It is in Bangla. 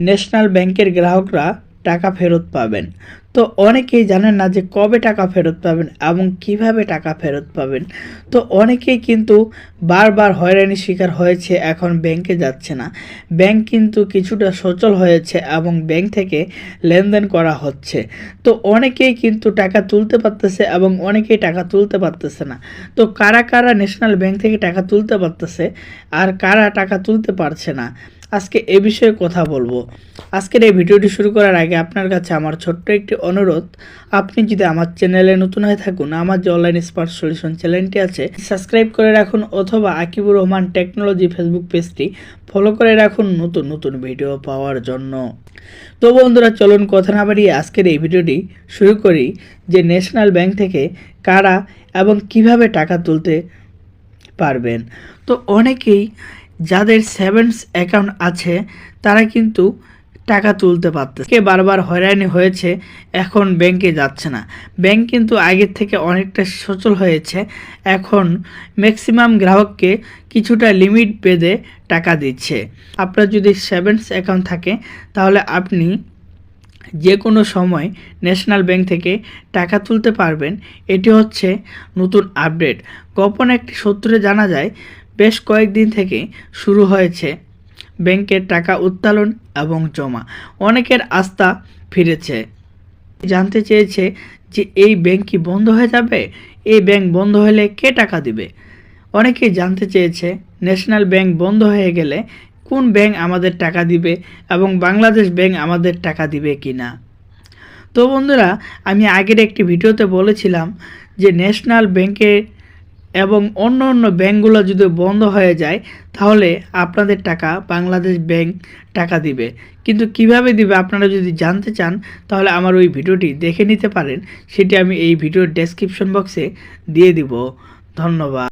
ন্যাশনাল ব্যাংকের গ্রাহকরা টাকা ফেরত পাবেন। তো অনেকেই জানেন না যে কবে টাকা ফেরত পাবেন এবং কীভাবে টাকা ফেরত পাবেন। তো অনেকেই কিন্তু বারবার হয়রানির শিকার হয়েছে, এখন ব্যাংকে যাচ্ছে না। ব্যাংক কিন্তু কিছুটা সচল হয়েছে এবং ব্যাংক থেকে লেনদেন করা হচ্ছে। তো অনেকেই কিন্তু টাকা তুলতে পারতেছে এবং অনেকেই টাকা তুলতে পারতেছে না। তো কারা কারা ন্যাশনাল ব্যাংক থেকে টাকা তুলতে পারতেছে আর কারা টাকা তুলতে পারছে না? আজকে এ বিষয়ে কথা বলব। আজকের এই ভিডিওটি শুরু করার আগে আপনার কাছে আমার ছোট্ট একটি অনুরোধ। আপনি যদি আমার চ্যানেলে নতুন হয়ে থাকুন, আমার যে অনলাইন স্মার্ট সলিউশন চ্যানেলটি আছে সাবস্ক্রাইব করে রাখুন অথবা আকিবুর রহমান টেকনোলজি ফেসবুক পেজটি ফলো করে রাখুন নতুন নতুন ভিডিও পাওয়ার জন্য। তো বন্ধুরা, চলুন কথা না বাড়িয়ে আজকের এই ভিডিওটি শুরু করি যে ন্যাশনাল ব্যাংক থেকে কারা এবং কীভাবে টাকা তুলতে পারবেন। তো অনেকেই যাদের সেভেন্স অ্যাকাউন্ট আছে, তারা কিন্তু টাকা তুলতে পারতেছে। কে বারবার হয়রানি হয়েছে, এখন ব্যাংকে যাচ্ছে না। ব্যাংক কিন্তু আগের থেকে অনেকটা সচল হয়েছে। এখন ম্যাক্সিমাম গ্রাহককে কিছুটা লিমিট বেঁধে টাকা দিচ্ছে। আপনার যদি সেভেন্স অ্যাকাউন্ট থাকে, তাহলে আপনি যে কোনো সময় ন্যাশনাল ব্যাংক থেকে টাকা তুলতে পারবেন, এটি হচ্ছে নতুন আপডেট। গোপন একটি সূত্রে জানা যায়, বেশ কয়েকদিন থেকে শুরু হয়েছে ব্যাংকের টাকা উত্তোলন এবং জমা। অনেকের আস্থা ফিরেছে। জানতে চেয়েছে যে এই ব্যাংক কি বন্ধ হয়ে যাবে? এই ব্যাংক বন্ধ হলে কে টাকা দিবে? অনেকেই জানতে চেয়েছে, ন্যাশনাল ব্যাংক বন্ধ হয়ে গেলে কোন ব্যাংক আমাদের টাকা দিবে এবং বাংলাদেশ ব্যাংক আমাদের টাকা দিবে কি না তো বন্ধুরা, আমি আগের একটি ভিডিওতে বলেছিলাম যে ন্যাশনাল ব্যাংকে এবং অন্য অন্য ব্যাংকগুলো যদি বন্ধ হয়ে যায়, তাহলে আপনাদের টাকা বাংলাদেশ ব্যাংক টাকা দিবে। কিন্তু কীভাবে দিবে আপনারা যদি জানতে চান, তাহলে আমার ওই ভিডিওটি দেখে নিতে পারেন। সেটি আমি এই ভিডিওর ডেসক্রিপশন বক্সে দিয়ে দিব। ধন্যবাদ।